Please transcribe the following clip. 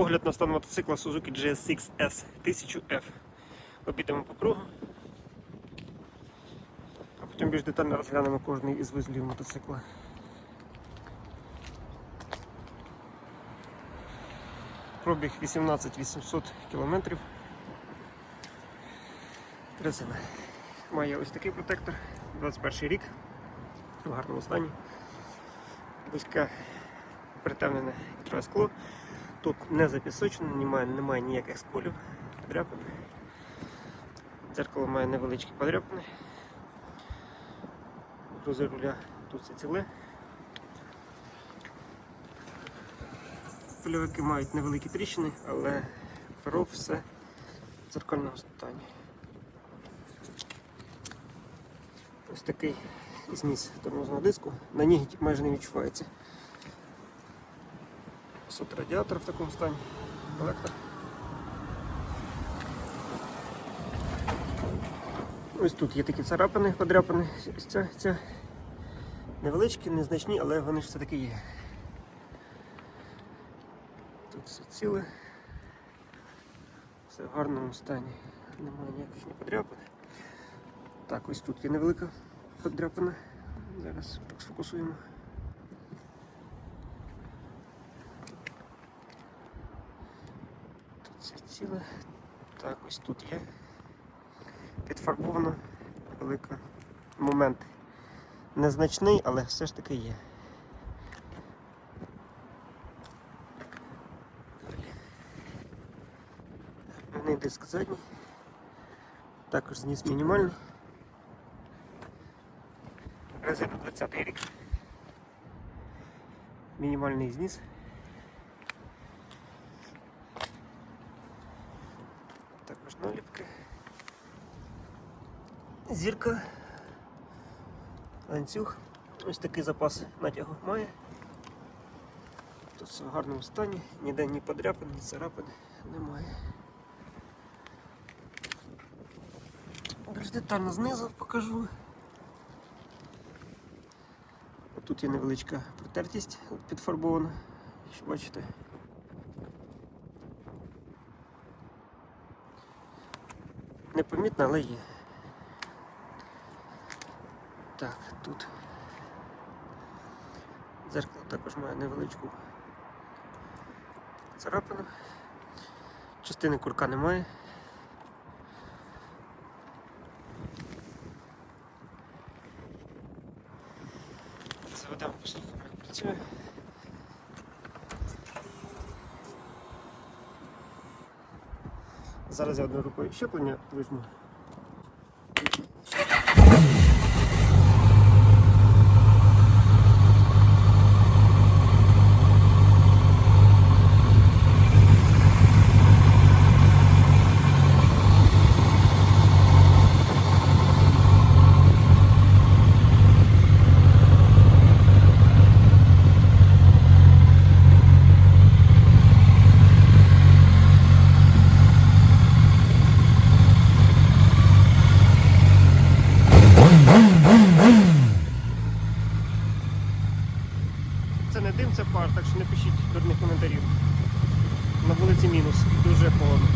Огляд на стан мотоцикла Suzuki GSX-S 1000F. Обійдемо по кругу. А потім більш детально розглянемо кожний із вузлів мотоцикла. Пробіг 18 800 км. Резина. Має ось такий протектор, 21 рік, в гарному стані. Близьке притемнене скло. Тут не запісочено, немає, немає ніяких сколів, подряпин. Дзеркало має невеличкі подряпини. Грузи тут все ціле. Польовики мають невеликі тріщини, але перо все в стані. Ось такий зніс тормозного диску. На ній майже не відчувається. Сот радіатор в такому стані. Колектор. Ось тут є такі царапини, подряпини. Ця, ця. Невеличкі, незначні, але вони ж все-таки є. Тут все ціле. Все в гарному стані. Немає ніяких ні подряпин. Так, ось тут є невелика подряпина. Зараз сфокусуємо. Ціле. Так, ось тут є. Підфарбовано велика момент. Незначний, але все ж таки є. Головний диск задній. Також зніс мінімальний. Резина 20 рік. Мінімальний зніс. Також наліпки. Зірка. Ланцюг. Ось такий запас натягу має. Тут все в гарному стані, ніде ні подряпин, ні царапин немає. Більш детально знизу покажу. Тут є невеличка протертість підфарбована, якщо бачите. Непомітна, але є. Так, тут дзеркало також має невеличку царапину. Частини курка немає. Заведемо послухаємо, як працює. Зараз я одною рукою щеплення візьму. Це не дим, це пар, так що не пишіть дурних коментарів. На вулиці мінус, дуже холодно.